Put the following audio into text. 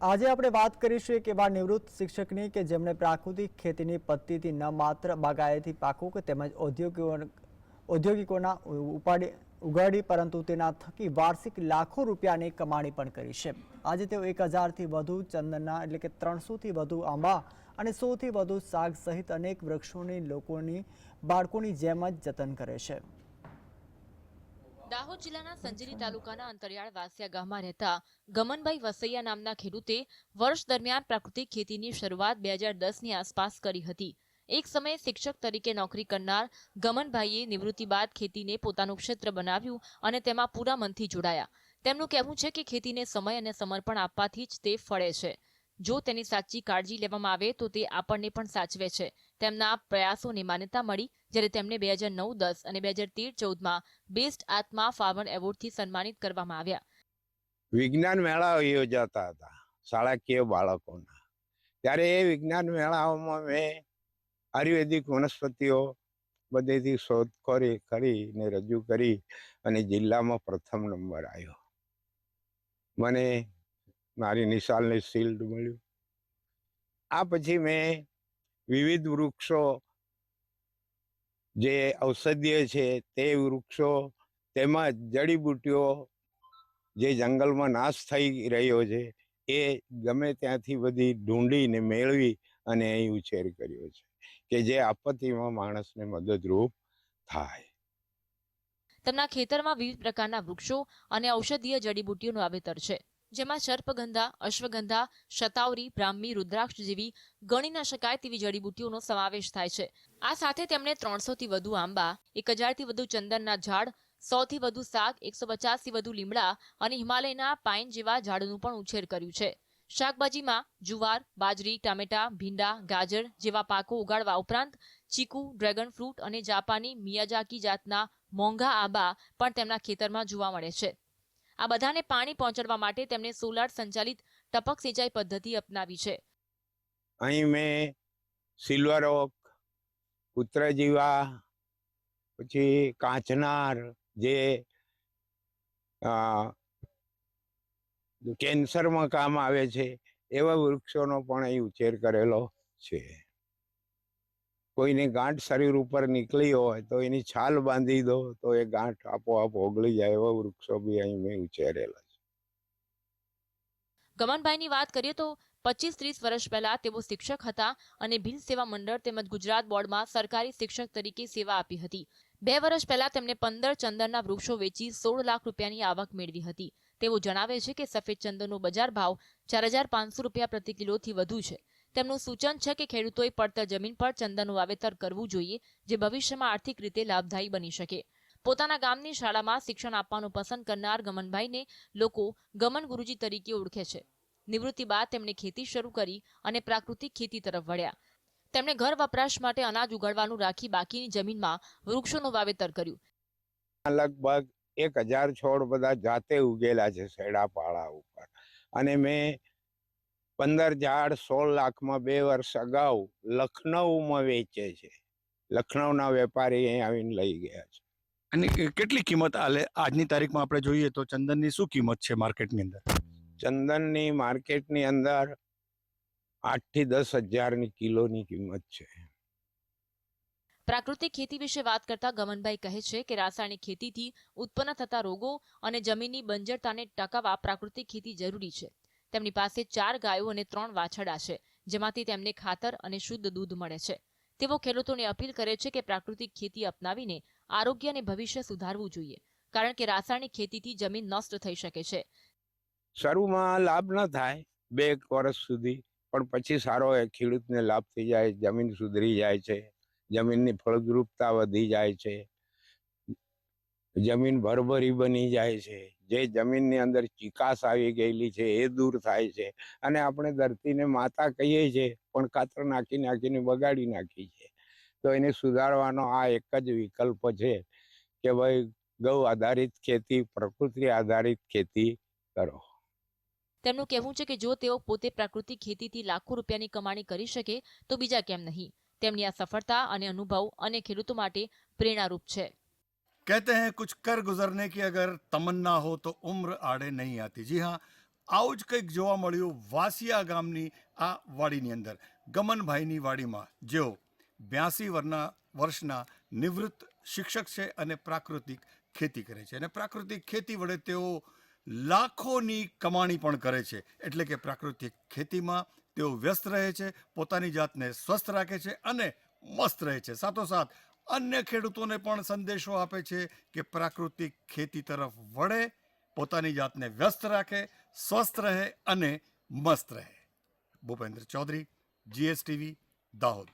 આજે આપણે વાત કરીશું એક એવા નિવૃત્ત શિક્ષકની કે જેમણે પ્રાકૃતિક ખેતીની પદ્ધતિથી ન માત્ર બાગાયતી પાકો કે તેમજ ઔદ્યોગિકો ઔદ્યોગિકોના ઉપાડી, ઉગાડી, પરંતુ તેના થકી વાર્ષિક લાખો રૂપિયાની કમાણી પણ કરી છે. આજે તેઓ એક હજારથી વધુ ચંદનના એટલે કે ત્રણસોથી વધુ આંબા અને સોથી વધુ શાક સહિત અનેક વૃક્ષોની લોકોની, બાળકોની જેમ જ જતન કરે છે. દાહોદ જિલ્લાના સંજેલી તાલુકાના અંતરિયાળ વાસિયા ગામમાં રહેતા ગમનભાઈ વસૈયા નામના ખેડૂતે વર્ષ દરમિયાન પ્રાકૃતિક ખેતીની શરૂઆત બે હજાર દસની આસપાસ કરી હતી. એક સમયે શિક્ષક તરીકે નોકરી કરનાર ગમનભાઈએ નિવૃત્તિ બાદ ખેતીને પોતાનું ક્ષેત્ર બનાવ્યું અને તેમાં પૂરા મનથી જોડાયા. તેમનું કહેવું છે કે ખેતીને સમય અને સમર્પણ આપવાથી જ તે ફળે છે. જો તેની સાચી કાળજી લેવામાં આવે તો તે આપણને પણ સાચવે છે. તેમના પ્રયાસોને માન્યતા મળી જ્યારે તેમને બે હજાર નવ દસ અને બે હજાર તેર ચૌદમાં બેસ્ટ આત્મા ફાર્મર એવોર્ડથી સન્માનિત કરવામાં આવ્યા. વિજ્ઞાન મેળાઓ યોજાતા હતા શાળાકીય બાળકોના. ત્યારે એ વિજ્ઞાન મેળાઓમાં મેં આયુર્વેદિક વનસ્પતિઓ બધેથી શોધખોરી કરીને રજૂ કરી અને જિલ્લામાં પ્રથમ નંબર આવ્યો મને મારી નિશાલને શિલ્ડ મળ્યું. આ પછી મેં વિવિધ વૃક્ષો જે ઔષધીય છે તે વૃક્ષો તેમજ જડીબુટ્ટીઓ જે જંગલમાં નાશ થઈ રહ્યો છે, એ ગમે ત્યાંથી બધી ઢૂંઢીને મેળવી અને અહીં ઉછેર કર્યો છે, કે જે આપત્તિમાં માણસને મદદરૂપ થાય. તેમના ખેતરમાં વિવિધ પ્રકારના વૃક્ષો અને ઔષધીય જડીબુટ્ટીઓનું વાવેતર છે. જેમાં સર્પગંધા, અશ્વગંધા, શતાવરી, બ્રાહ્મી રુદ્રાક્ષ જેવી ગણી ન શકાય તેવી જડીબુટ્ટીઓનો સમાવેશ થાય છે. આ સાથે તેમણે ત્રણસોથી વધુ આંબા એક હજારથી વધુ ચંદનના ઝાડ, સોથી વધુ શાક એકસો પચાસથી વધુ લીમડા અને હિમાલયના પાઇન જેવા ઝાડનું પણ ઉછેર કર્યું છે. શાકભાજીમાં જુવાર, બાજરી, ટામેટા, ભીંડા, ગાજર જેવા પાકો ઉગાડવા ઉપરાંત ચીકુ, ડ્રેગન ફ્રૂટ અને જાપાની મિયાજાકી જાતના મોંઘા આંબા પણ તેમના ખેતરમાં જોવા મળે છે. આ બધાને પાણી પહોંચાડવા માટે તેમણે સોલાર સંચાલિત ટપક સિંચાઈ પદ્ધતિ અપનાવી છે. અહીં મેં સિલ્વર ઓક પુત્રજીવા પછી કાંચનાર જે કેન્સરમાં કામ આવે છે, એવા વૃક્ષોનો પણ અહીં ઉછેર કરેલો છે. કોઈને ગાંઠ શરીર ઉપર નીકળી હોય તો એની છાલ બાંધી દો, તો એ ગાંઠ આપોઆપ ઓગળી જાય એવા વૃક્ષો બી અહીં મેં ઉછેરેલા છે. ગમનભાઈની વાત કરીએ તો પચીસ ત્રીસ વર્ષ પહેલા તેઓ શિક્ષક હતા અને ભીલ સેવા મંડળ તેમજ ગુજરાત બોર્ડમાં સરકારી શિક્ષક તરીકે સેવા આપી હતી. બે વર્ષ પહેલા તેમણે પંદર ચંદનના વૃક્ષો વેચી સોળ લાખ રૂપિયાની આવક મેળવી હતી. તેઓ જણાવે છે કે સફેદ ચંદનનો બજાર ભાવ ચાર હજાર પાંચસો રૂપિયા પ્રતિ કિલોથી વધુ છે. તેમનું સૂચન છે કે ખેડૂતોએ પડતર જમીન પર ચંદનનું વાવેતર કરવું જોઈએ, જે ભવિષ્યમાં આર્થિક રીતે લાભદાયી બની શકે. પોતાના ગામની શાળામાં શિક્ષણ આપવાનું પસંદ કરનાર ગમનભાઈને લોકો ગમન ગુરુજી તરીકે ઓળખે છે. નિવૃત્તિ બાદ તેમણે ખેતી શરૂ કરી અને પ્રાકૃતિક ખેતી તરફ વળ્યા. તેમણે ઘર વપરાશ માટે અનાજ ઉગાડવાનું રાખી બાકીની જમીનમાં વૃક્ષોનું વાવેતર કર્યું. લગભગ એક હજાર છોડ બધા જાતે ઉગેલા છે શેડા પાળા ઉપર. અને મેં પંદર ઝાડ સોળ લાખમાં બે વર્ષ અગાઉ લખનઉમાં વેચે છે. લખનઉના વેપારી અહીં આવીને લઈ ગયા છે. અને કેટલી કિંમત આલે? આજની તારીખમાં આપણે જોઈએ તો ચંદનની શું કિંમત છે માર્કેટની અંદર? ચંદનની માર્કેટની અંદર આઠથી દસ હજારની કિલોની કિંમત છે. પ્રાકૃતિક ખેતી વિશે વાત કરતા ગમનભાઈ કહે છે કે રાસાયણિક ખેતીથી ઉત્પન્ન થતા રોગો અને જમીનની બંજરતાને ટકાવવા પ્રાકૃતિક ખેતી જરૂરી છે. તેમની પાસે ચાર ગાયો અને ત્રણ વાછરડા છે, જેમાંથી તેમને ખાતર અને શુદ્ધ દૂધ મળે છે. તેઓ ખેડૂતોને અપીલ કરે છે કે પ્રાકૃતિક ખેતી અપનાવીને આરોગ્ય અને ભવિષ્ય સુધારવું જોઈએ, કારણ કે રાસાયણિક ખેતીથી જમીન નષ્ટ થઈ શકે છે. શરૂમાં લાભ ન થાય બે એક વર્ષ સુધી, પણ પછી સારો ખેડૂતને લાભ થઈ જાય, જમીન સુધરી જાય છે, જમીનની ફળદ્રુપતા વધી જાય છે. જમીન ભરભરી બની જાય છે. જે જમીનની અંદર ચિકાસ આવી ગયેલી છે એ દૂર થાય છે. અને આપણે ધરતીને માતા કહીએ છીએ પણ કાતર નાખી નાખીને બગાડી નાખી છે. તો એને સુધારવાનો આ એક જ વિકલ્પ છે કે ભાઈ ગૌ આધારિત ખેતી, પ્રકૃતિ આધારિત ખેતી કરો. તેમનું કહેવું છે કે જો તેઓ પોતે પ્રાકૃતિક ખેતીથી લાખો રૂપિયાની કમાણી કરી શકે, તો બીજા કેમ નહીં? તેમની આ સફળતા અને અનુભવ અને ખેડૂતો માટે પ્રેરણારૂપ છે. कहते हैं कुछ कर गुजरने की अगर तमन्ना हो तो उम्र आड़े नहीं आती जी हाँ આવું જ કંઈક જોવા મળ્યું વાસિયા ગામની આ વાડીની અંદર ગમનભાઈની વાડીમાં જેઓ બ્યાસી વર્ષના વર્ષના નિવૃત્ત શિક્ષક છે અને પ્રાકૃતિક ખેતી કરે છે અને પ્રાકૃતિક ખેતી વડે તેઓ લાખોની કમાણી પણ કરે છે એટલે કે પ્રાકૃતિક ખેતીમાં તેઓ વ્યસ્ત રહે છે પોતાની જાતને સ્વસ્થ રાખે છે અને મસ્ત રહે છે સાથોસાથ અન્ય ખેડૂતોને પણ સંદેશો આપે છે કે પ્રાકૃતિક ખેતી તરફ વળે, પોતાની જાતને વ્યસ્ત રાખે, સ્વસ્થ રહે અને મસ્ત રહે. ભૂપેન્દ્ર ચૌધરી જીએસટીવી દાહોદ.